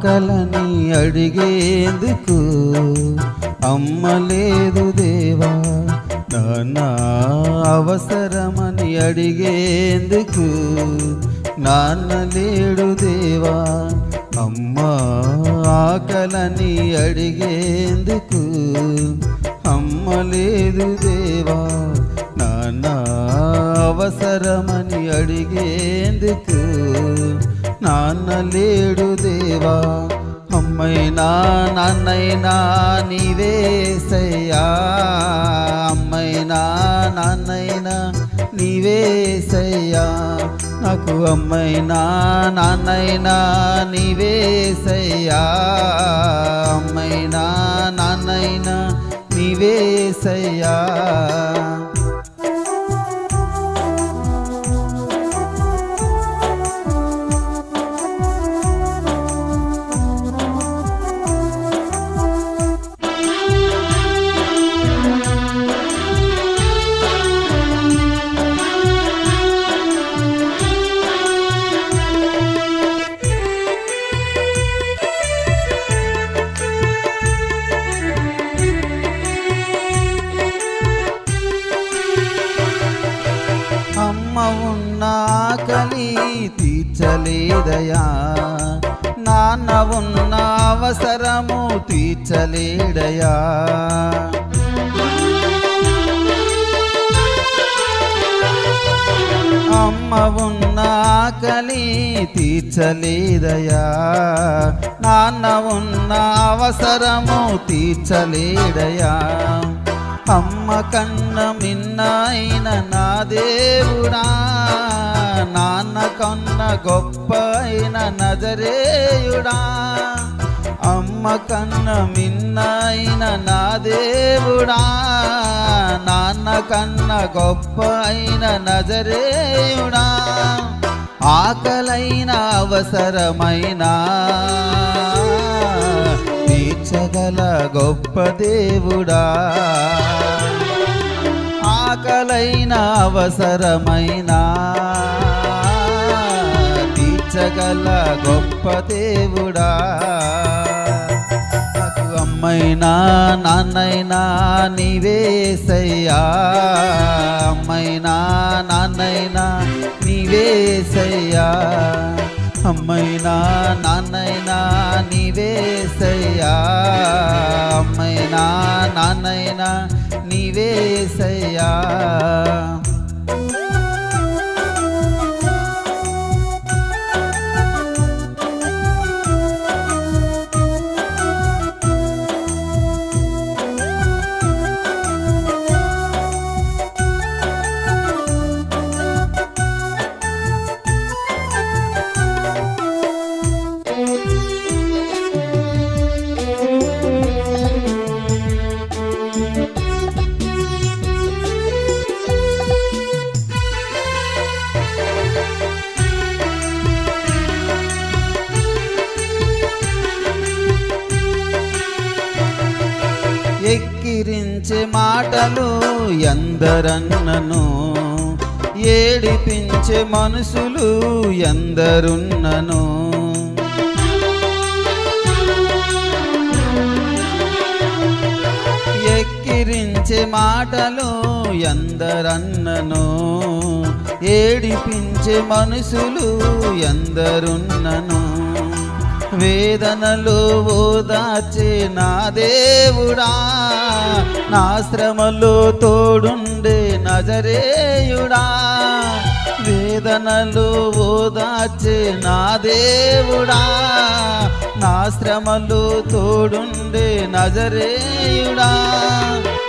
ఆకలని అడిగేందుకు అమ్మ లేదు దేవా నాన్న అవసరమని అడిగేందుకు నాన్న లేడు దేవా అమ్మ ఆకలని అడిగేందుకు అమ్మ లేదు దేవా నాన్న అవసరమని అడిగేందుకు నాన్న లేడు దేవా. అమ్మైనా నాన్నైనా నీవేసయ్యా అమ్మైనా నాన్నైనా నీవేసయ్యా నాకు అమ్మైనా నాన్నైనా నీవేసయ్యా తీర్చలేదయా నాన్న ఉన్న అవసరము తీర్చలేడయా అమ్మ ఉన్న ఆకలి తీర్చలేదయా నాన్న ఉన్న అవసరము తీర్చలేడయా అమ్మ కన్న మిన్నైన నా దేవుడా. నాన్న కన్న గొప్ప అయిన నజరేయుడా. అమ్మ కన్న మిన్నైన నా దేవుడా. నాన్న కన్న గొప్ప అయిన నజరేయుడా. ఆకలైన అవసరమైన. తీర్చగల గొప్ప దేవుడా. ఆకలైన అవసరమైన. తీర్చగల గొప్ప దేవుడా. నాకు అమ్మైనా నాన్నైనా నీవేసయ్యా అమ్మైనా నాన్నైనా నీవేసయ్యా అమ్మైనా నాన్నైనా నీవేసయ్యా అమ్మైనా నాన్నైనా నీవేసయ్యా మాటలు ఎందరన్నను? ఏడిపించే మనుషులు ఎందరున్నను? ఎక్కిరించే మాటలు ఎందరన్నను? ఏడిపించే మనుషులు ఎందరున్నను? వేదనలు ఓదార్చే నా దేవుడా నా శ్రమలో తోడుండే నజరేయుడా. వేదనలు ఓదార్చే నా దేవుడా నా శ్రమలు తోడుండే నజరేయుడా.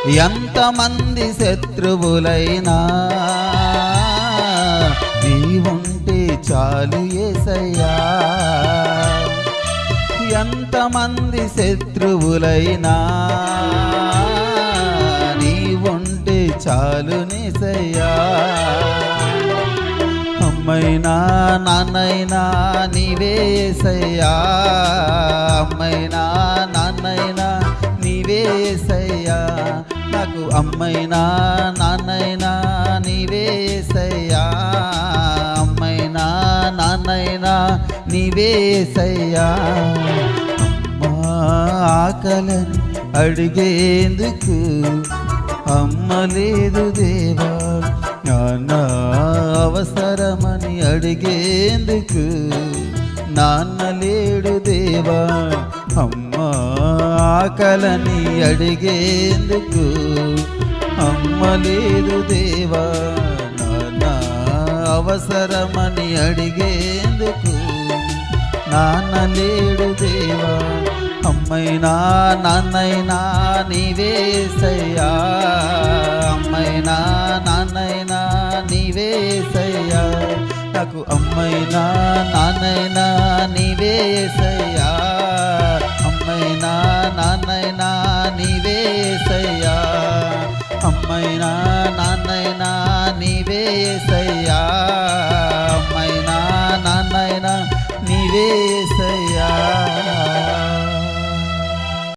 ఎంతమంది శత్రువులైనా నీవుంటే చాలు మంది శత్రువులైనా నీవుంటే చాలు నిసయ్యా. అమ్మైనా నాన్నైనా నీవేసయ్యా అమ్మైనా నాన్నైనా నీవేసయ్యా నాకు అమ్మైనా నాన్నైనా నీవేసయ్యా అమ్మైనా నాన్నైనా నీవేసయ్యా ఆకలని అడిగేందుకు అమ్మ లేదు దేవా. నాన్న అవసరమని అడిగేందుకు నాన్న లేడు దేవా. అమ్మ ఆకలని అడిగేందుకు అమ్మ లేదు దేవా. నాన్న అవసరమని అడిగేందుకు నాన్న లేడు దేవా. అమ్మైనా నాన్నైనా నీవేసయ్యా అమ్మైనా నాన్నైనా నీవేసయ్యా నాకు అమ్మైనా నాన్నైనా నీవేసయ్యా అమ్మైనా నాన్నైనా నీవేసయ్యా అమ్మైనా నాన్నైనా నీవేసయ్యా